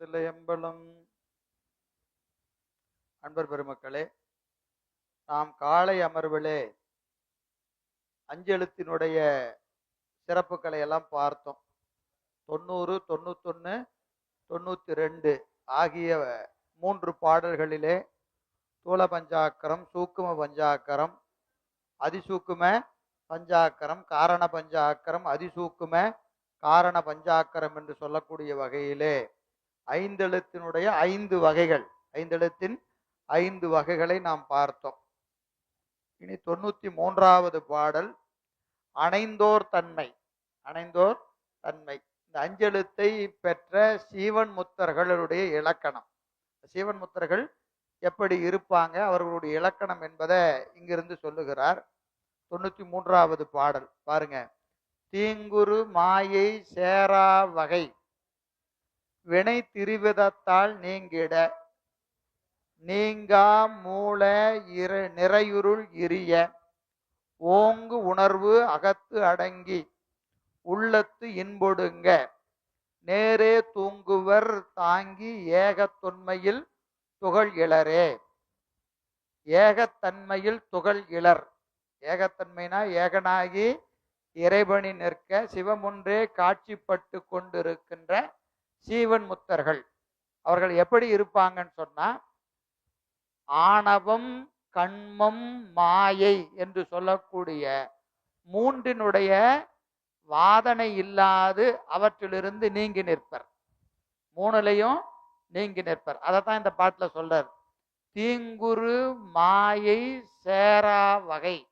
Emblem. அன்பர் பெருமக்களே நாம் காலை அமர்விலே அஞ்செழுத்தினுடைய சிறப்புகளை எல்லாம் பார்த்தோம். தொண்ணூறு தொண்ணூத்தொன்னு தொண்ணூத்தி ரெண்டு ஆகிய மூன்று பாடல்களிலே தூள பஞ்சாக்கரம் சூக்கும பஞ்சாக்கரம் அதிசூக்கும பஞ்சாக்கரம் காரண பஞ்சாக்கரம் அதிசூக்கும காரண பஞ்சாக்கரம் என்று சொல்லக்கூடிய வகையிலே ஐந்தெழுத்தினுடைய ஐந்து வகைகள். ஐந்தெழுத்தின் ஐந்து வகைகளை நாம் பார்த்தோம். இனி தொண்ணூத்தி மூன்றாவது பாடல் அணைந்தோர் தன்மை. அணைந்தோர் தன்மை. இந்த அஞ்செழுத்தை பெற்ற சீவன் முத்தர்களுடைய இலக்கணம். சீவன் முத்தர்கள் எப்படி இருப்பாங்க? அவர்களுடைய இலக்கணம் என்பதை இங்கிருந்து சொல்லுகிறார். தொண்ணூத்தி மூன்றாவது பாடல். பாருங்க. தீங்குரு மாயை சேரா வகை. வினை திரிவிதத்தால் நீங்கிட. நீங்கா மூல இரு நிறையுருள் இரிய ஓங்கு உணர்வு அகத்து அடங்கி. உள்ளத்து இன்பொடுங்க. நேரே தூங்குவர் தாங்கி ஏகத்தொன்மையில் துகள் இளரே. ஏகத்தன்மையில் துகள் இளர். ஏகத்தன்மைனா ஏகனாகி இறைவனி நிற்க. சிவமுன்றே காட்சிப்பட்டு கொண்டிருக்கின்ற சீவன் முத்தர்கள் அவர்கள் எப்படி இருப்பாங்கன்னு சொன்னா ஆணவம் கண்மம் மாயை என்று சொல்லக்கூடிய மூன்றினுடைய வாதனை இல்லாது அவற்றிலிருந்து நீங்கி நிற்பர். மூணுலையும் நீங்கி நிற்பர். அதைத்தான் இந்த பாட்டில் சொல்றார். தீங்குரு மாயை சேரா வகை.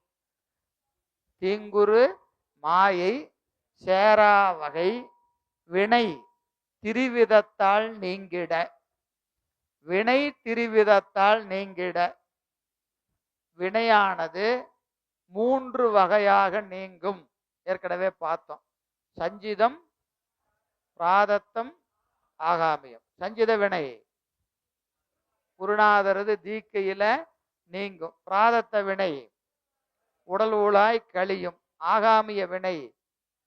தீங்குரு மாயை சேரா வகை வினை. திரிவிதத்தால் நீங்கிட. வினை திரிவிதத்தால் நீங்கிட. வினையானது மூன்று வகையாக நீங்கும். ஏற்கனவே பார்த்தோம். சஞ்சிதம் பிராதத்தம் ஆகாமியம். சஞ்சித வினை. குருநாதரது தீக்கையில நீங்கும். பிராதத்த வினை. உடல் ஊழாய் கழியும். ஆகாமிய வினை.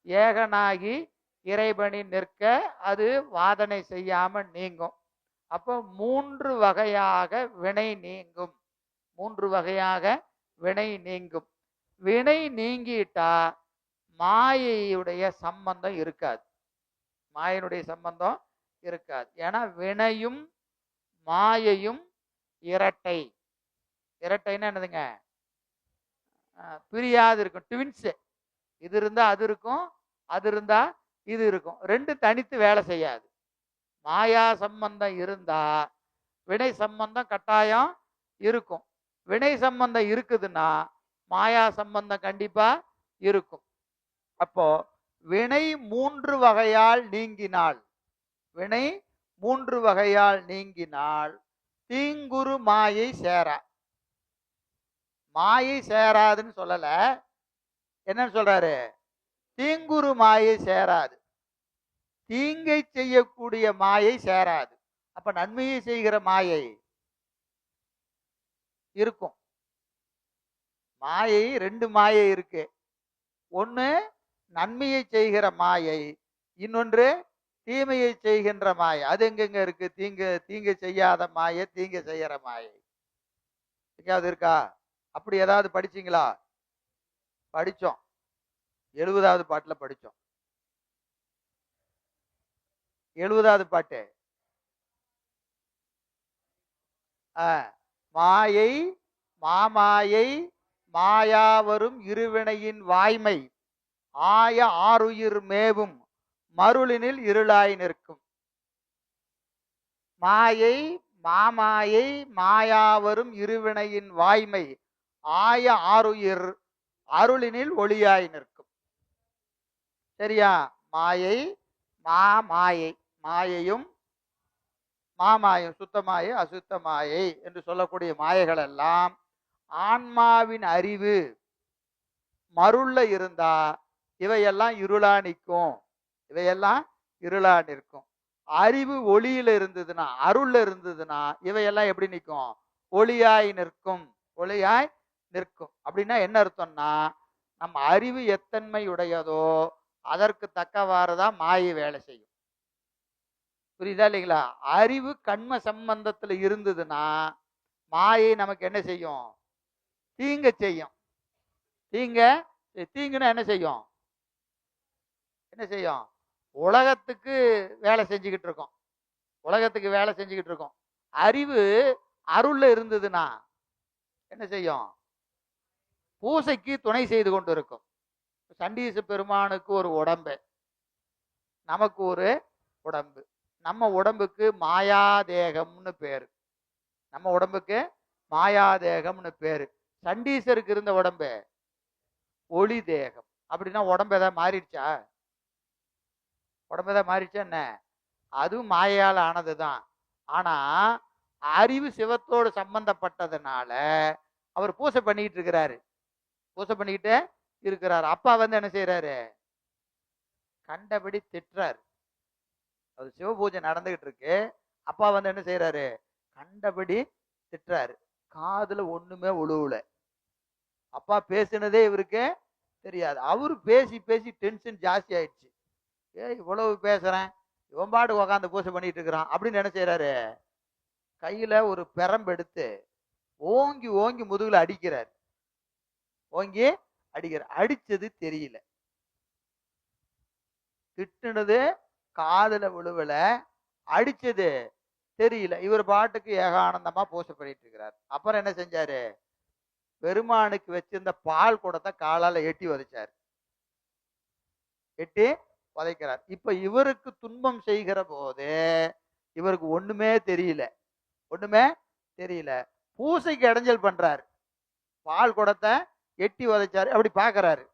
ஏகனாகி இறைபணி நிற்க அது வாதனை செய்யாம நீங்கும். அப்போ மூன்று வகையாக வினை நீங்கும். மூன்று வகையாக வினை நீங்கும். வினை நீங்கிட்டா மாயையுடைய சம்பந்தம் இருக்காது. மாயனுடைய சம்பந்தம் இருக்காது. ஏன்னா வினையும் மாயையும் இரட்டை. இரட்டைன்னா என்னதுங்க? பிரியாது இருக்கும். ட்வின்ஸு இது இருந்தால் அது இருக்கும் அது இருந்தால் இது இருக்கும். ரெண்டு தனித்து வேலை செய்யாது. மாயா சம்பந்தம் இருந்தா வினை சம்பந்தம் கட்டாயம் இருக்கும். வினை சம்பந்தம் இருக்குதுன்னா மாயா சம்பந்தம் கண்டிப்பா இருக்கும். அப்போ வினை மூன்று வகையால் நீங்கினாள் வினை மூன்று வகையால் நீங்கினால் தீங்குரு மாயை சேரா. மாயை சேராதுன்னு சொல்லல. என்னன்னு சொல்றாரு? தீங்குரு மாயை சேராது. தீங்கை செய்யக்கூடிய மாயை சேராது. அப்ப நன்மையை செய்கிற மாயை இருக்கும். மாயை ரெண்டு மாயை இருக்கு. ஒன்று நன்மையை செய்கிற மாயை இன்னொன்று தீமையை செய்கின்ற மாயை. அது எங்கெங்க இருக்கு? தீங்கு தீங்கு செய்யாத மாயை தீங்கு செய்யற மாயை. எங்கேயாவது இருக்கா? அப்படி ஏதாவது படிச்சீங்களா? படிச்சோம். எழுபதாவது பாட்டில் படித்தோம் எழுபதாவது பாட்டு. மாயை மாமாயை மாயாவரும் இருவினையின் வாய்மை. ஆய ஆருயிர் மேவும் மருளினில் இருளாய் நிற்கும். மாயை மாமாயை மாயாவரும் இருவினையின் வாய்மை. ஆய ஆருயிர் அருளினில் ஒளியாய் நிற்கும். சரியா? மாயை மாமாயை மாயையும் மாமாயும் சுத்தமாயை அசுத்த மாயை என்று சொல்லக்கூடிய மாயைகள் எல்லாம் ஆன்மாவின் அறிவு மருள்ல இருந்தா இவையெல்லாம் இருளா நிற்கும். இவையெல்லாம் இருளா நிற்கும். அறிவு ஒளியில இருந்ததுன்னா அருள்ல இருந்ததுன்னா இவையெல்லாம் எப்படி நிற்கும்? ஒளியாய் நிற்கும். ஒளியாய் நிற்கும். அப்படின்னா என்ன அர்த்தம்னா நம்ம அறிவு எத்தன்மை உடையதோ அதற்கு தக்கவாறு தான் மாயை வேலை செய்யும். புரியுதா இல்லைங்களா? அறிவு கண்ம சம்பந்தத்துல இருந்ததுன்னா மாயை நமக்கு என்ன செய்யும்? தீங்க செய்யும். தீங்க தீங்குன்னா என்ன செய்யும்? என்ன செய்யும்? உலகத்துக்கு வேலை செஞ்சுக்கிட்டு இருக்கோம். உலகத்துக்கு வேலை செஞ்சுக்கிட்டு இருக்கோம். அறிவு அருள்ல இருந்ததுன்னா என்ன செய்யும்? பூசைக்கு துணை செய்து கொண்டு இருக்கும். சண்டீச பெருமானுக்கு ஒரு உடம்பு. நமக்கு ஒரு உடம்பு. நம்ம உடம்புக்கு மாயாதேகம்னு பேர். நம்ம உடம்புக்கு மாயாதேகம்னு பேர். சண்டீசருக்கு இருந்த உடம்பு ஒளி தேகம். அப்படின்னா உடம்பு ஏதாவது மாறிடுச்சா? உடம்பு ஏதாவது மாறிடுச்சா என்ன? அதுவும் மாயால் ஆனது தான் ஆனால் அறிவு சிவத்தோடு சம்பந்தப்பட்டதுனால அவர் பூசை பண்ணிக்கிட்டு இருக்கிறாரு. பூசை பண்ணிக்கிட்டு இருக்கிறாரு. அப்பா வந்து என்ன செய்யறாரு கண்டபடி திட்டுறாரு. அது சிவ பூஜை நடந்துகிட்டு இருக்கு அப்பா வந்து என்ன செய்யறாரு கண்டபடி திட்டுறாரு. காதுல ஒண்ணுமே உழுவுல. அப்பா பேசினதே இவருக்கு தெரியாது. அவரு பேசி பேசி டென்ஷன் ஜாஸ்தி ஆயிடுச்சு. ஏ இவ்வளவு பேசுறேன். இவன் பாட்டு உக்காந்து பூசை பண்ணிட்டு இருக்கிறான். அப்படின்னு என்ன செய்யறாரு கையில ஒரு பெரம்பு எடுத்து ஓங்கி ஓங்கி முதுகுல அடிக்கிறார். ஓங்கி அடிக்கிற அடிச்சது தெரியல. திட்டுனது காதுல விழுவல அடிச்சது தெரியல. இவர் பாட்டுக்கு ஏகானந்தமா பூசை பண்ணிட்டு இருக்கிறார். அப்புறம் என்ன செஞ்சாரு? பெருமானுக்கு வச்சிருந்த பால் குடத்தை காலால எட்டி உதைச்சாரு. எட்டி உதைக்கிறார். இப்ப இவருக்கு துன்பம் செய்கிற போது இவருக்கு ஒண்ணுமே தெரியல. ஒண்ணுமே தெரியல. பூசைக்கு இடைஞ்சல் பண்றாரு. பால் குடத்தை எட்டி உதைச்சாரு அப்படி பார்க்குறாரு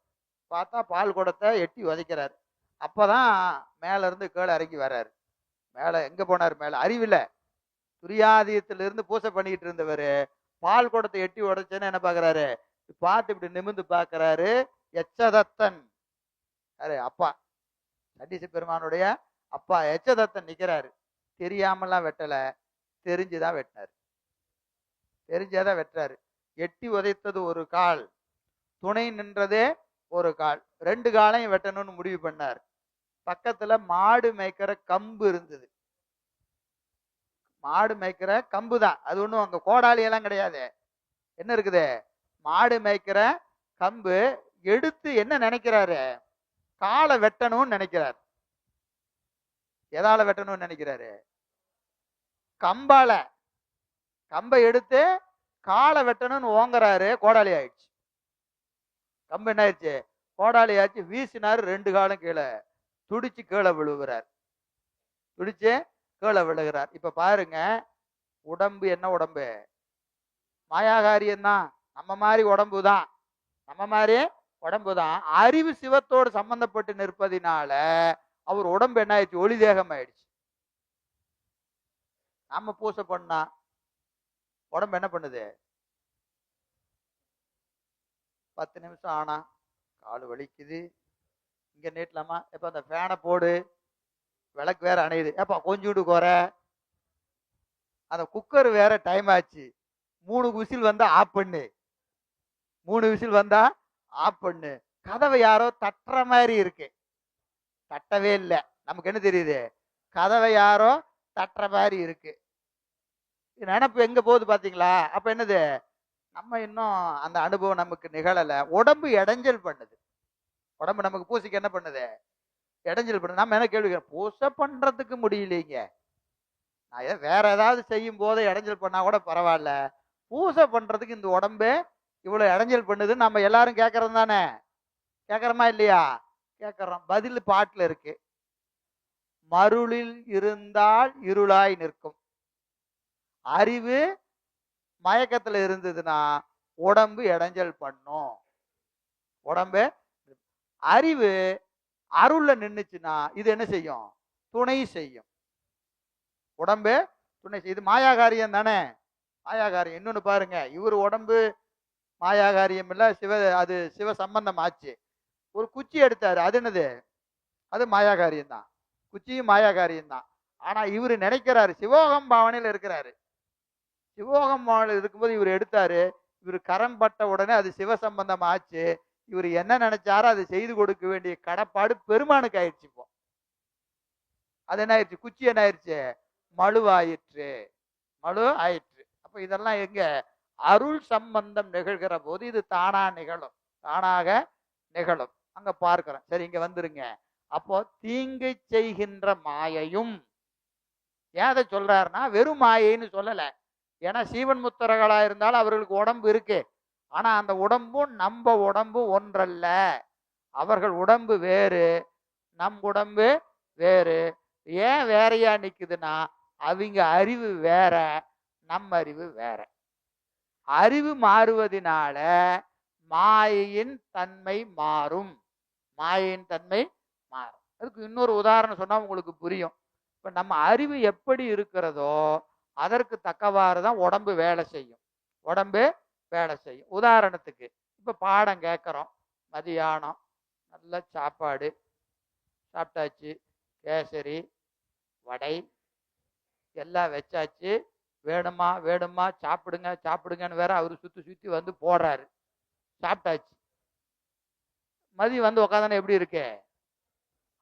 பார்த்தா பால் குடத்தை எட்டி உதைக்கிறாரு அப்போ தான் இருந்து கீழே இறங்கி வர்றாரு. மேலே எங்கே போனார்? மேலே. அறிவில துரியாதியத்திலிருந்து பூசை பண்ணிக்கிட்டு இருந்தவர். பால் குடத்தை எட்டி உடைச்சேன்னு என்ன பார்க்குறாரு பார்த்து இப்படி நிமிந்து பார்க்கறாரு எச்சதத்தன். யாரு? அப்பா. சண்டீச பெருமானுடைய அப்பா எச்சதத்தன் நிற்கிறாரு தெரியாமலாம் வெட்டலை. தெரிஞ்சுதான் வெட்டினாரு. தெரிஞ்சாதான் வெட்டுறாரு. எட்டி உதைத்தது ஒரு கால். துணை நின்றதே ஒரு கால். ரெண்டு காலையும் வெட்டணும்னு முடிவு பண்ணார். பக்கத்துல மாடு மேய்க்கிற கம்பு இருந்தது. மாடு மேய்க்கிற கம்பு தான். அது ஒண்ணும் அங்க கோடாலி எல்லாம் கிடையாது. என்ன இருக்குது? மாடு மேய்க்கிற கம்பு எடுத்து என்ன நினைக்கிறாரு? காலை வெட்டணும்னு நினைக்கிறார். எதால வெட்டணும்னு நினைக்கிறாரு? கம்பால. கம்பை எடுத்து காலை வெட்டணும்னு ஓங்குறாரு கோடாலி ஆயிடுச்சு. கம்பு என்ன ஆயிடுச்சு கோடாலி ஆச்சு வீசினாரு ரெண்டு காலம் கீழே. துடிச்சு கீழே விழுகிறார் துடிச்சு கீழே விழுகிறார். இப்ப பாருங்க உடம்பு என்ன உடம்பு? மாயாகாரியம்தான். நம்ம மாதிரி உடம்பு தான் நம்ம மாதிரி உடம்பு தான் அறிவு சிவத்தோடு சம்பந்தப்பட்டு நிற்பதினால அவர் உடம்பு என்ன ஆயிடுச்சு ஒளி தேகம் ஆயிடுச்சு நம்ம பூசை பண்ணா உடம்பு என்ன பண்ணுது? பத்து நிமிஷம் ஆனா கால் வலிக்குது. இங்கே நீட்டலாமா? எப்ப அந்த ஃபேனை போடு. விளக்கு வேற அணையுது. ஏப்பா கொஞ்சோண்டு குறை அந்த குக்கர் வேற டைம் ஆச்சு. மூணு விசில் வந்தா ஆஃப் பண்ணு. மூணு விசில் வந்தா ஆஃப் பண்ணு. கதவை யாரோ தட்டுற மாதிரி இருக்கு. தட்டவே இல்லை. நமக்கு என்ன தெரியுது? கதவை யாரோ தட்டுற மாதிரி இருக்கு. நினப்பு எங்க போகுது பாத்தீங்களா? அப்ப என்னது? நம்ம இன்னும் அந்த அனுபவம் நமக்கு நிகழலை. உடம்பு இடைஞ்சல் பண்ணுது. உடம்பு நமக்கு பூசைக்கு என்ன பண்ணுது? இடைஞ்சல் பண்ணுது. நம்ம என்ன கேள்வி பூசை பண்றதுக்கு முடியலைங்க. நான் ஏதோ வேற ஏதாவது செய்யும் போது இடைஞ்சல் பண்ணா கூட பரவாயில்ல. பூசை பண்றதுக்கு இந்த உடம்பு இவ்வளவு இடைஞ்சல் பண்ணுதுன்னு நம்ம எல்லாரும் கேட்கறோம் தானே? கேட்கறோமா இல்லையா? கேட்கறோம். பதில் பாட்டில் இருக்கு. மருளில் இருந்தால் இருளாய் நிற்கும். அறிவு மயக்கத்துல இருந்ததுன்னா உடம்பு இடைஞ்சல் பண்ணும். உடம்பு அறிவு அருள்ல நின்றுச்சுன்னா இது என்ன செய்யும்? துணை செய்யும். உடம்பு துணை செய்யும் இது மாயாகாரியம் தானே? மாயாகாரியம். இன்னொன்னு பாருங்க இவர் உடம்பு மாயாகாரியம் இல்ல சிவ அது சிவ சம்பந்தம் ஆச்சு. ஒரு குச்சி எடுத்தாரு அது என்னது? அது மாயாகாரியம் தான். குச்சியும் மாயாகாரியம் தான். ஆனா இவர் நினைக்கிறாரு சிவோகம் பாவனையில இருக்கிறாரு. சிவோகம் இருக்கும்போது இவர் எடுத்தாரு. இவர் கரம் பட்ட உடனே அது சிவ சம்பந்தம் ஆச்சு. இவர் என்ன நினைச்சாரோ அதை செய்து கொடுக்க வேண்டிய கடப்பாடு பெருமானுக்கு ஆயிடுச்சு இப்போ. அது என்ன ஆயிடுச்சு? குச்சி என்ன ஆயிடுச்சு? மழுவாயிற்று மழு ஆயிற்று. அப்ப இதெல்லாம் எங்க? அருள் சம்பந்தம் நிகழ்கிற போது இது தானா நிகழும். தானாக நிகழும். அங்க பார்க்கிறோம். சரி இங்க வந்துருங்க. அப்போ தீங்கு செய்கின்ற மாயையும் ஏன் அதை சொல்றாருன்னா வெறும் மாயைன்னு சொல்லலை. ஏன்னா சீவன் முத்தர்களாக இருந்தாலும் அவர்களுக்கு உடம்பு இருக்கு. ஆனால் அந்த உடம்பும் நம்ம உடம்பு ஒன்றல்ல. அவர்கள் உடம்பு வேறு நம் உடம்பு வேறு. ஏன் வேறையா நிற்குதுன்னா அவங்க அறிவு வேற நம் அறிவு வேற. அறிவு மாறுவதினால மாயையின் தன்மை மாறும். மாயையின் தன்மை மாறும். அதுக்கு இன்னொரு உதாரணம் சொன்னால் உங்களுக்கு புரியும். இப்போ நம்ம அறிவு எப்படி இருக்கிறதோ அதற்கு தக்கவாறு தான் உடம்பு வேலை செய்யும். உடம்பு வேலை செய்யும். உதாரணத்துக்கு இப்போ பாடம் கேட்குறோம். மதியானம் நல்ல சாப்பாடு சாப்பிட்டாச்சு கேசரி வடை எல்லாம் வச்சாச்சு. வேணுமா வேணுமா சாப்பிடுங்க சாப்பிடுங்கன்னு வேற அவர் சுற்றி சுற்றி வந்து போடுறாரு. சாப்பிட்டாச்சு. மதியம் வந்து உக்காந்தானே எப்படி இருக்கே?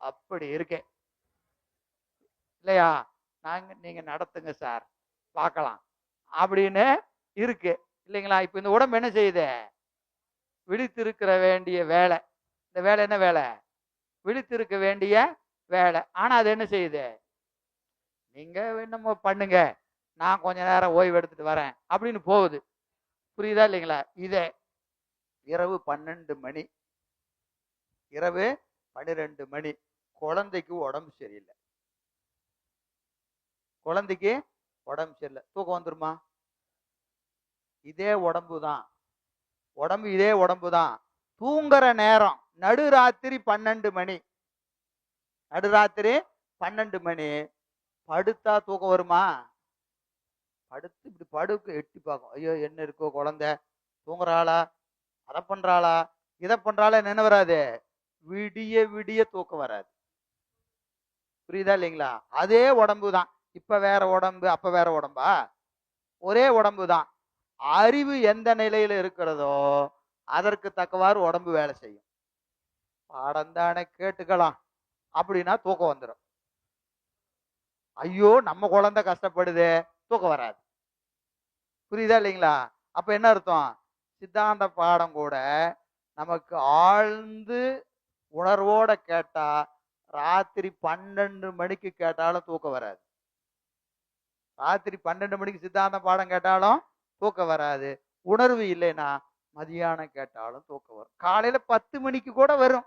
அப்படி இருக்கே. இல்லையா? நாங்கள் நீங்கள் நடத்துங்க சார். பார்க்கலாம். அப்படின்னு இருக்கு. இல்லைங்களா? இப்ப இந்த உடம்பு என்ன செய்யுது? விழித்திருக்கிற வேண்டிய வேலை. இந்த வேலை என்ன வேலை? விழித்திருக்க வேண்டிய வேலை. ஆனா அது என்ன செய்யுது? நீங்க என்னமோ பண்ணுங்க. நான் கொஞ்ச நேரம் ஓய்வு எடுத்துட்டு வரேன். அப்படின்னு போகுது. புரியுதா இல்லைங்களா? இதே இரவு பன்னெண்டு மணி. இரவு பன்னிரெண்டு மணி. குழந்தைக்கு உடம்பு சரியில்லை. குழந்தைக்கு உடம்பு சரியில்லை. தூக்கம் வந்துருமா? இதே உடம்பு தான். உடம்பு இதே உடம்பு தான். தூங்குற நேரம் நடுராத்திரி பன்னெண்டு மணி. நடுராத்திரி பன்னெண்டு மணி. படுத்தா தூக்கம் வருமா? படுத்து இப்படி படுக்க எட்டி பார்க்கும். ஐயோ என்ன இருக்கோ குழந்தை? தூங்குறாளா அதை பண்றாளா இதை பண்றாளா என்ன வராது? விடிய விடிய தூக்கம் வராது. புரியுதா இல்லைங்களா? அதே உடம்பு தான். இப்ப வேற உடம்பு அப்ப வேற உடம்பா? ஒரே உடம்பு தான். அறிவு எந்த நிலையில இருக்கிறதோ அதற்கு தக்கவாறு உடம்பு வேலை செய்யும். பாடம் தானே கேட்டுக்கலாம். அப்படின்னா தூக்கம் வந்துடும் ஐயோ நம்ம குழந்தை கஷ்டப்படுதே தூக்கம் வராது. புரியுதா இல்லைங்களா? அப்ப என்ன அர்த்தம்? சித்தாந்த பாடம் கூட நமக்கு ஆழ்ந்து உணர்வோட கேட்டா ராத்திரி பன்னெண்டு மணிக்கு கேட்டாலும் தூக்கம் வராது. ராத்திரி பன்னெண்டு மணிக்கு சித்தாந்த பாடம் கேட்டாலும் தூக்கம் வராது. உணர்வு இல்லைன்னா மதியானம் கேட்டாலும் தூக்கம் வரும். காலையில பத்து மணிக்கு கூட வரும்.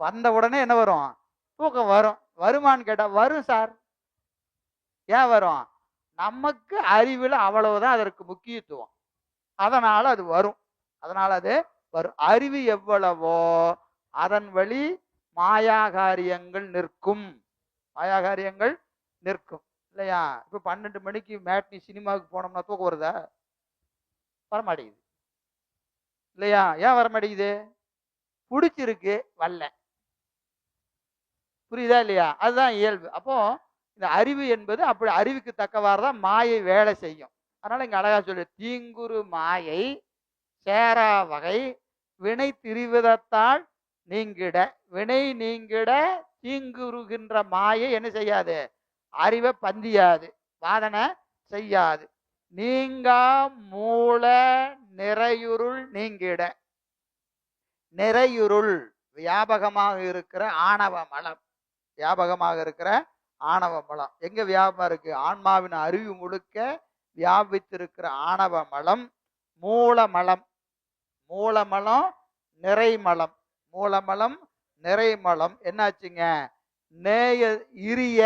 வந்த உடனே என்ன வரும்? தூக்கம் வரும். வருமான்னு கேட்டா வரும் சார். ஏன் வரும்? நமக்கு அறிவில் அவ்வளவுதான் அதற்கு முக்கியத்துவம். அதனால அது வரும். அதனால அது வரும். அறிவு எவ்வளவோ அதன் வழி மாயாகாரியங்கள் நிற்கும். மாயாகாரியங்கள் நிற்கும். இல்லையா? இப்ப பன்னெண்டு மணிக்கு மேட்னி சினிமாவுக்கு போனோம்னா தூக்கம் வருதா? வரமாட்டேங்குது. இல்லையா? ஏன் வரமாட்டேங்குது? பிடிச்சிருக்கு வரல. புரியுதா இல்லையா? அதுதான் இயல்பு. அப்போ இந்த அறிவு என்பது அப்படி அறிவுக்கு தக்கவாறு தான் மாயை வேலை செய்யும். அதனால இங்க அழகா சொல்லு தீங்குரு மாயை சேரா வகை வினை திரிவிதத்தால் நீங்கிட வினை நீங்கிட தீங்குருகின்ற மாயை என்ன செய்யாது? அறிவை பந்தியாது வாதனை செய்யாது. நீங்கா மூல நிறையுருள் நீங்கிட. நிறையுருள் வியாபகமாக இருக்கிற ஆணவ மலம். வியாபகமாக இருக்கிற ஆணவ மலம். எங்க வியாபகம் இருக்கு? ஆன்மாவின் அறிவு முழுக்க வியாபித்திருக்கிற ஆணவ மலம் மூலமலம் மூலமலம் நிறைமலம் மூலமலம் நிறைமலம் என்னாச்சுங்க? நேய இரிய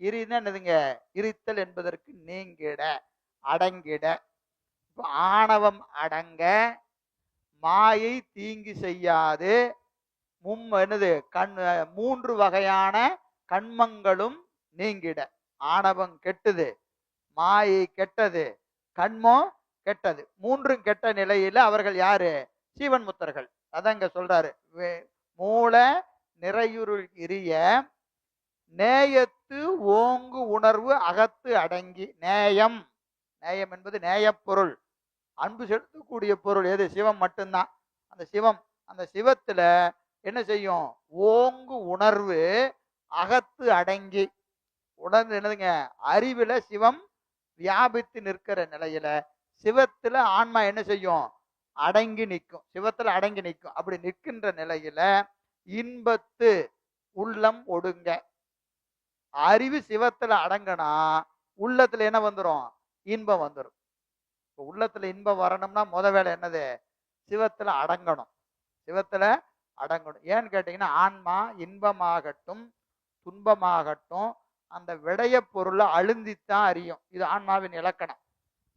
இரின்னா என்னதுங்க? இரித்தல் என்பதற்கு நீங்கிட அடங்கிட. ஆணவம் அடங்க மாயை தீங்கு செய்யாது. மும் என்னது? கண் மூன்று வகையான கண்மங்களும் நீங்கிட. ஆணவம் கெட்டது மாயை கெட்டது கண்மம் கெட்டது. மூன்றும் கெட்ட நிலையில அவர்கள் யாரு? சீவன் முத்தர்கள். அதாங்க சொல்றாரு. வே- மூல நிறையுருள் இரிய நேயத்து ஓங்கு உணர்வு அகத்து அடங்கி நேயம். நேயம் என்பது நேயப்பொருள். அன்பு செலுத்தக்கூடிய பொருள். எது? சிவம் மட்டும்தான். அந்த சிவம் அந்த சிவத்துல என்ன செய்யும்? ஓங்கு உணர்வு அகத்து அடங்கி உணர்ந்து என்னதுங்க? அறிவுல சிவம் வியாபித்து நிற்கிற நிலையில சிவத்துல ஆன்மா என்ன செய்யும்? அடங்கி நிற்கும். சிவத்துல அடங்கி நிற்கும். அப்படி நிற்கின்ற நிலையில இன்பத்து உள்ளம் ஒடுங்க. அறிவு சிவத்துல அடங்கினா உள்ளத்துல என்ன வந்துடும் இன்பம் வந்துடும் இப்போ உள்ளத்துல இன்பம் வரணும்னா முத வேலை என்னது? சிவத்துல அடங்கணும். சிவத்துல அடங்கணும். ஏன்னு கேட்டீங்கன்னா ஆன்மா இன்பமாகட்டும் துன்பமாகட்டும் அந்த விடைய பொருளை அழுந்தித்தான் அறியும். இது ஆன்மாவின் இலக்கணம்.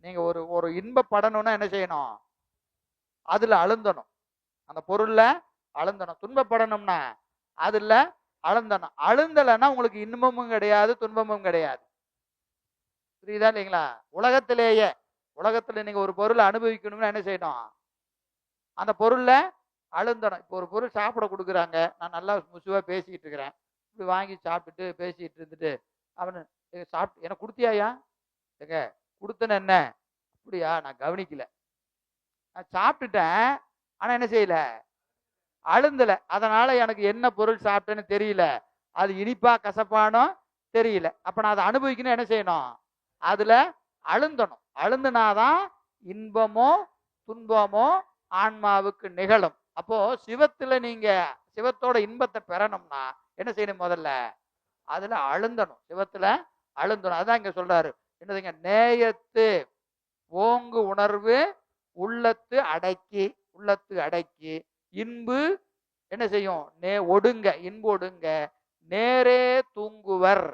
நீங்க ஒரு ஒரு இன்பப்படணும்னா என்ன செய்யணும்? அதுல அழுந்தணும். அந்த பொருள்ல அழுந்தணும். துன்பப்படணும்னா அதுல அழுந்தணும் அழுந்தலைன்னா உங்களுக்கு இன்பமும் கிடையாது துன்பமும் கிடையாது. புரியுதா இல்லைங்களா? உலகத்திலேயே உலகத்துல நீங்க ஒரு பொருளை அனுபவிக்கணும்னா என்ன செய்யணும்? அந்த பொருள்ல அழுந்தணும் இப்போ ஒரு பொருள் சாப்பிட கொடுக்குறாங்க. நான் நல்லா முசுவா பேசிக்கிட்டு இருக்கிறேன். இப்படி வாங்கி சாப்பிட்டுட்டு பேசிட்டு இருந்துட்டு அவனு சாப்பிட்டு எனக்கு கொடுத்தியாயா ஏங்க கொடுத்தன என்ன? அப்படியா நான் கவனிக்கல. நான் சாப்பிட்டுட்டேன் ஆனா என்ன செய்யல? அழுந்தல. அதனால எனக்கு என்ன பொருள் சாப்பிட்டேன்னு தெரியல. அது இனிப்பா கசப்பானோ தெரியல. அப்ப நான் அதை அனுபவிக்கணும் என்ன செய்யணும்? அதுல அழுந்தணும். அழுந்துனாதான் இன்பமோ துன்பமோ ஆன்மாவுக்கு நிகழும். அப்போ சிவத்துல நீங்க சிவத்தோட இன்பத்தை பெறணும்னா என்ன செய்யணும் முதல்ல? அதுல அழுந்தணும். சிவத்துல அழுந்தணும். அதான் இங்க சொல்றாரு. என்னதுங்க? நேயத்து ஓங்கு உணர்வு உள்ளத்து அடக்கி உள்ளத்து அடக்கி இன்பு என்ன செய்யும்? நே ஒடுங்க இன்பு ஒடுங்க. நேரே தூங்குவர்.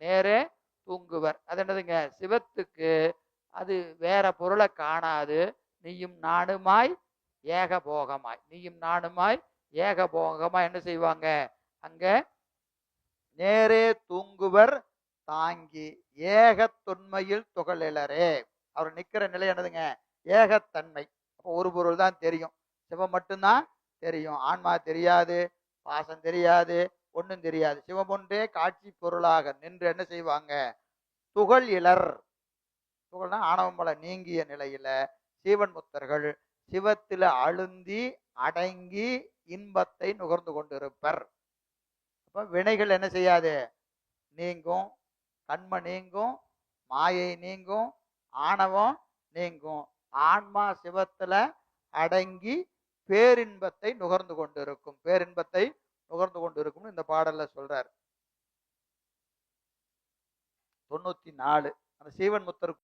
நேரே தூங்குவர். அது என்னதுங்க? சிவத்துக்கு அது வேற பொருளை காணாது. நீயும் நானுமாய் ஏகபோகமாய். நீயும் நானுமாய் ஏகபோகமாய் என்ன செய்வாங்க? அங்க நேரே தூங்குவர் தாங்கி ஏகத்தொன்மையில் துகளிலரே. அவர் நிக்கிற நிலை என்னதுங்க? ஏகத்தன்மை. அப்போ ஒரு பொருள் தான் தெரியும். சிவம் மட்டும்தான் தெரியும். ஆன்மா தெரியாது பாசம் தெரியாது ஒன்றும் தெரியாது. சிவம் ஒன்றே காட்சி பொருளாக நின்று என்ன செய்வாங்க? துகள் இலர் துகள்னா ஆணவம் போல நீங்கிய நிலையில சீவன் முத்தர்கள் சிவத்தில அழுந்தி அடங்கி இன்பத்தை நுகர்ந்து கொண்டிருப்பர். அப்ப வினைகள் என்ன செய்யாது? நீங்கும் கண்ம நீங்கும் மாயை நீங்கும் ஆணவம் நீங்கும். ஆன்மா சிவத்துல அடங்கி பேரின்பத்தை நுகர்ந்து கொண்டிருக்கும். பேரின்பத்தை நுகர்ந்து கொண்டிருக்கும்னு இந்த பாடல்ல சொல்றார். தொண்ணூத்தி நாலு. அந்த சீவன் முத்தர்